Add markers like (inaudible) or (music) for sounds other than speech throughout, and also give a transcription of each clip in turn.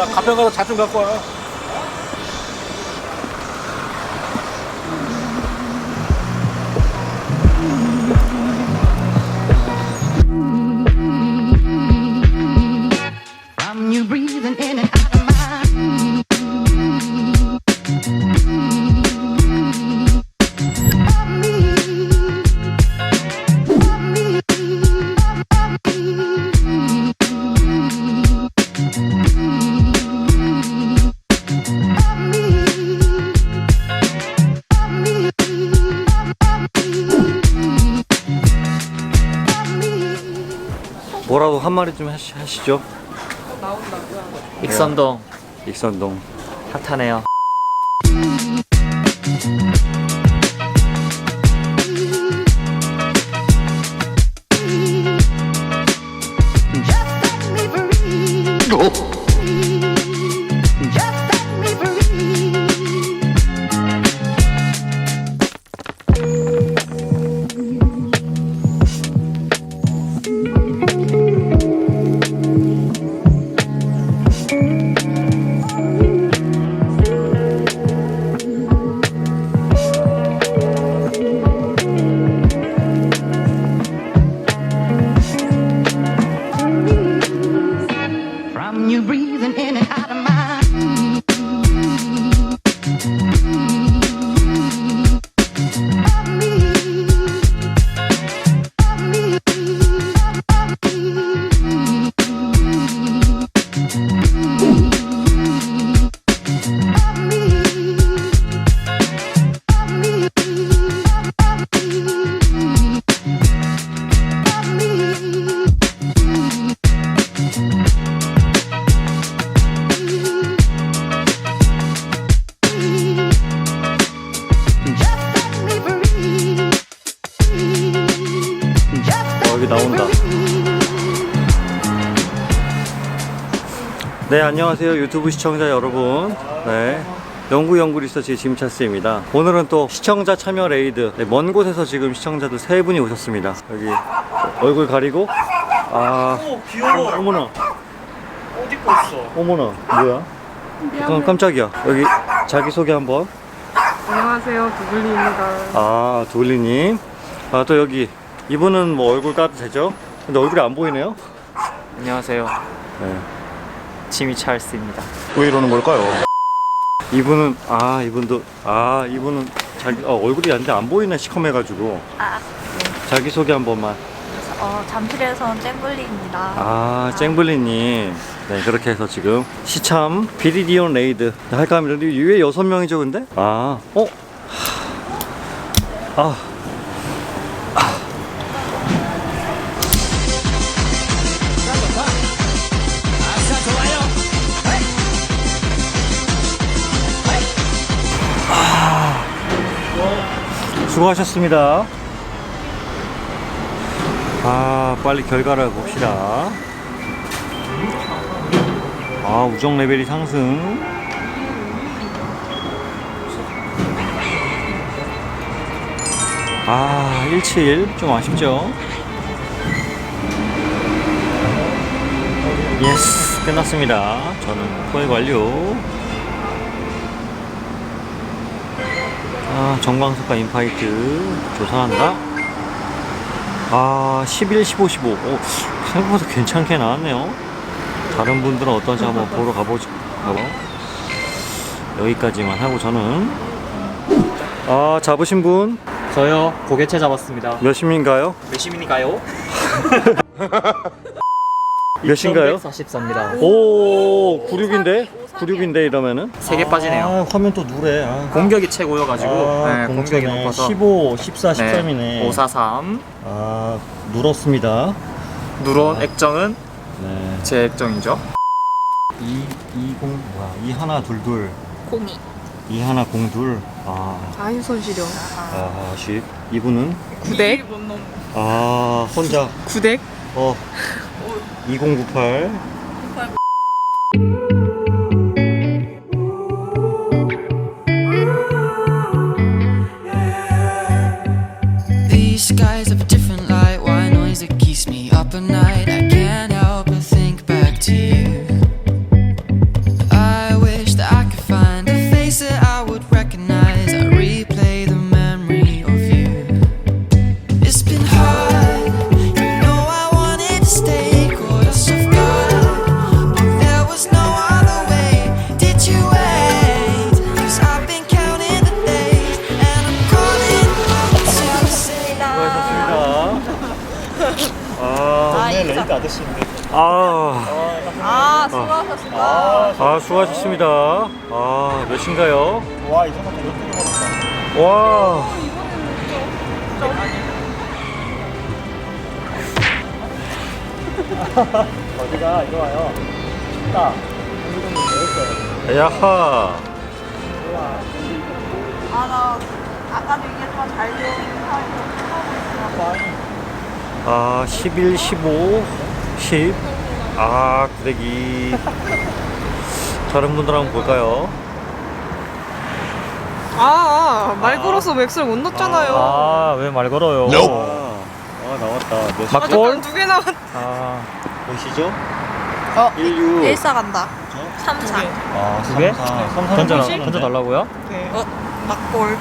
야, 가평 가서 잣좀 갖고 와. 마리 좀 하시, 하시죠. 익선동 익선동. 핫하네요. Música 여기 나온다. 네, 안녕하세요. 유튜브 시청자 여러분. 네. 영구 연구 리서치 짐차스입니다. 오늘은 또 시청자 참여 레이드. 네, 먼 곳에서 지금 시청자들 세 분이 오셨습니다. 여기 얼굴 가리고. 아. 귀여워. 어머나. 옷 입고 있어. 어머나. 뭐야? 깜, 깜짝이야. 여기 자기소개 한번. 안녕하세요, 두블리입니다. 아, 두블리님. 아, 또 여기. 이분은 뭐 얼굴 까도 되죠? 근데 얼굴이 안 보이네요? 안녕하세요. 네. 지미 찰스입니다. 왜 이러는 걸까요? 이분은 아 이분도 아 이분은 자기 어, 얼굴이 안데 안 보이네 시커매가지고 아, 자기 소개 한 번만 어, 잠실에서는 잼블리입니다. 아 쨍블리님 네 그렇게 해서 지금 시참 비리디온 레이드 할까 합니다 근데 왜 여섯 명이죠 근데 아 어? 아 수고하셨습니다. 아, 빨리 결과를 봅시다. 아, 우정 레벨이 상승. 아, 171. 좀 아쉽죠? 예스, 끝났습니다. 저는 포획 완료. 아, 정광석과 인파이트 조사한다. 아, 11, 15, 15. 오, 생각보다 괜찮게 나왔네요. 다른 분들은 어떤지 한번 보러 가보죠. 여기까지만 하고 저는 아, 잡으신 분 저요 고개채 잡았습니다. 몇 심인가요? 몇 시민인가요? (laughs) 몇인가요? 144입니다. 오, 96인데? 96인데 이러면은? 세개 빠지네요. 아, 화면 또 누래. 아. 공격이 최고여가지고 아, 네, 공격이. 높아서 15, 14, 13이네. 네, 543 아, 눌었습니다. 누런 액정은 네. 제 액정이죠. 2, 20, 뭐야, 2 하나 둘 둘. 공이. 2 하나 공 둘. 아, 아인손 시령. 아, 10. 이분은? 구덱? 아, 혼자. 구덱? 어. 2098. These skies have a different light, white noise that keeps me up at night. 아, 아, 수고하셨습니다. 아 수고하셨습니다. 아 몇인가요? 와, 이 정도 되게. 와. (laughs) 어디가 이리 와요. 딱. 야하. 아, 나 아까도 얘기했지만 잘 배우는 사람이 아 11, 15, 10. 아, 구데기. 다른 분들하고 볼까요? 아, 아, 말 아. 걸어서 맥스를 못 넣잖아요. 아, 아 왜 말 걸어요? 아, 아, 나왔다. 몇 아, 두개 남았. 아, 보시죠? 어, 16. 14 간다. 34. 아, 두 개? 던져, 던져달라고요? 아. 어, 네. 어, 막골.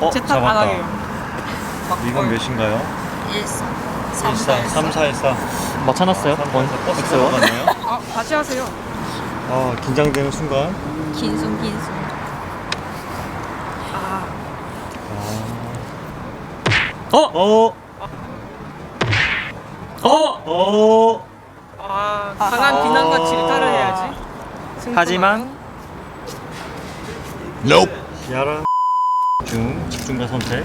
어, 제타 안 하게요. 이건 몇인가요? 14. 3414. 맞춰놨어요? 버스 엑스원. 가네요. 아, 다시 하세요. 아, 긴장되는 순간. 긴숨 긴숨. 아, 어? 어? 어? 어? 아 강한 비난과 질타를 해야지. 승부는. 하지만 기아라 중 집중과 선택.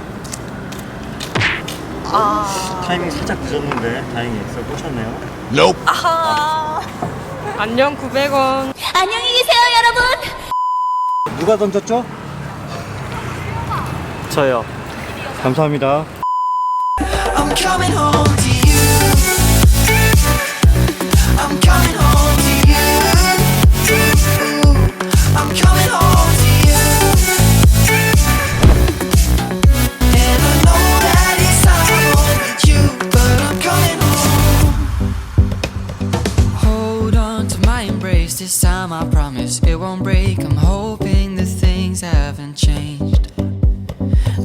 아. 타이밍 살짝 늦었는데 다행히 엑셀 꽂혔네요. 아하. 안녕 900원. 안녕히 계세요, 여러분. 누가 던졌죠? 저요. 감사합니다. My this time, I promise it won't break. I'm hoping that things haven't changed.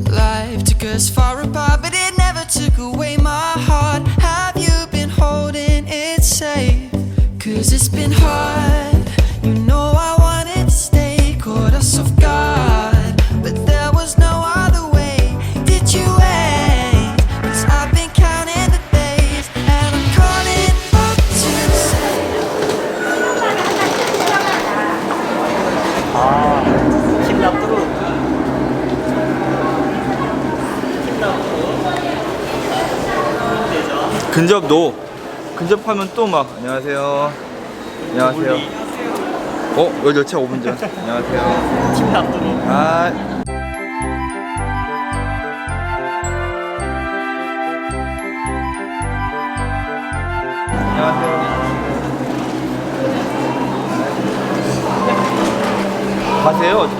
Life took us far apart, but it never took away my heart. Have you been holding it safe? Cause it's been hard. 근접 노. 근접하면 또 막 안녕하세요. 안녕하세요. 어, 여기 열차 5분 전. 안녕하세요. 팀 납두로. 아.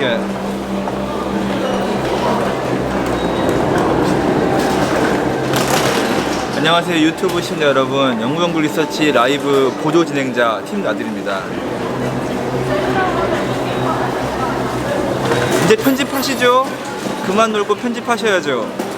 어떻게? 안녕하세요 유튜브 시청자 여러분. 영구연구 리서치 라이브 보조 진행자 팀 나들입니다. 이제 편집하시죠? 그만 놀고 편집하셔야죠